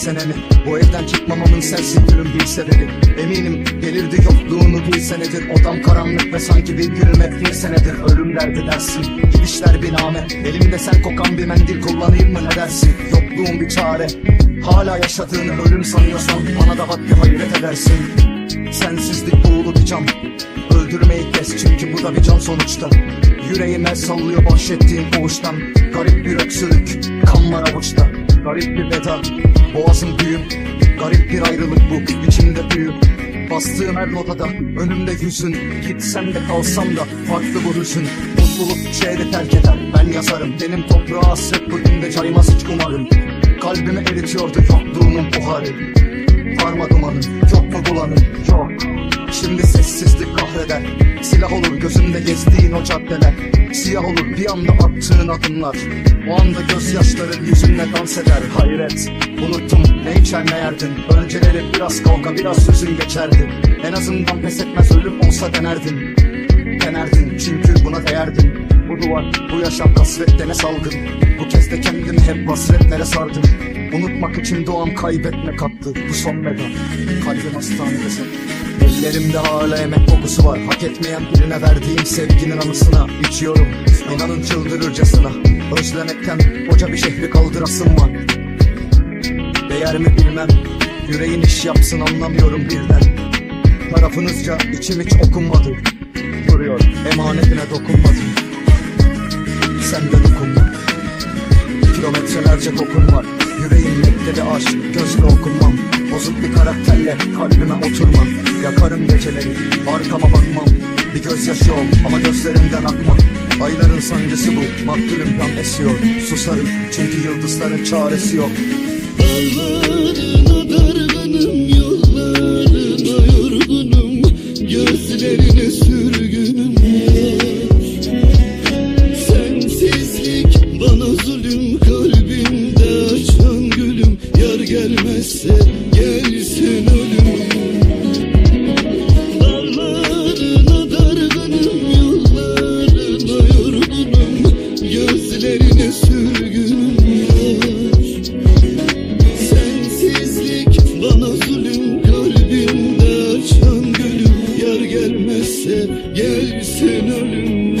senemi Bu evden çıkmamamın sensin gülüm bir sebebi. Eminim gelirdi yokluğunu bilse nedir Odam karanlık ve sanki bir gülüm hep bir senedir. Ölüm derdi dersin gidişler biname Elimde sen kokan bir mendil kullanayım mı ne dersin? Yokluğun bir çare Hala yaşadığını ölüm sanıyorsan Bana da bak bir hayret edersin. Sensizlik buğulu bir can Öldürmeyi kes çünkü bu da bir can sonuçta. Yüreğime sallıyor bahşettiğin boğuştan Garip bir öksürük kan var avuçta Garip bir veda boğazım düğüm Garip bir ayrılık bu içimde büyü. Bastığım her notada önümde yüzün Gitsem de kalsam da farklı bu hüzün Mutluluk şehri terk eder ben yazarım. Benim toprağa hasret bugün de caymaz hiç umarım. Kalbimi eritiyordu yokluğunun buharı Parma dumanın yok mu bulanın yok. Şimdi sessizlik kahreder. Silah olur gözünde gezdiğin o caddeler Siyah olur bir anda attığın adımlar. O anda gözyaşların yüzünle dans eder Hayret. Unuttum ne içer ne yerdin? Önceleri biraz kavga biraz sözün geçerdi. En azından pes etmez ölüm olsa denerdin. Denerdin çünkü buna değerdin. Bu duvar bu yaşam kasvette ne salgın? Bu kez de kendimi hep hasretlere sardım Unutmak için doğam kaybetmek hakkı Bu son veda. Kalbim hastanede sen Ellerimde hala emek kokusu var. Hak etmeyen birine verdiğim sevginin anısına içiyorum. İnanın çıldırırcasına. Özlemekten koca bir şehri kaldırasım var. Değer mi bilmem. Yüreğin iş yapsın anlamıyorum birden. Tarafınızca içim hiç okunmadı. Duruyor. Emanetine dokunmadım Yüreğim bekledi aşk gözle okunmam. Bozuk bir karakterle kalbime oturma Yakarım geceleri arkama bakmam. Bir gözyaşı ol ama gözlerimden akma Ayların sancısı bu maktulüm yan esiyor. Susarım çünkü yıldızların çaresi yok. Dağlarına gelirse gelsin ölüm. Darlarına dargınım yollarına yorgunum Gözlerine sürgünüm Sensizlik bana zulüm kalbimde açan gülüm. Yar gelmezse gelsin ölüm.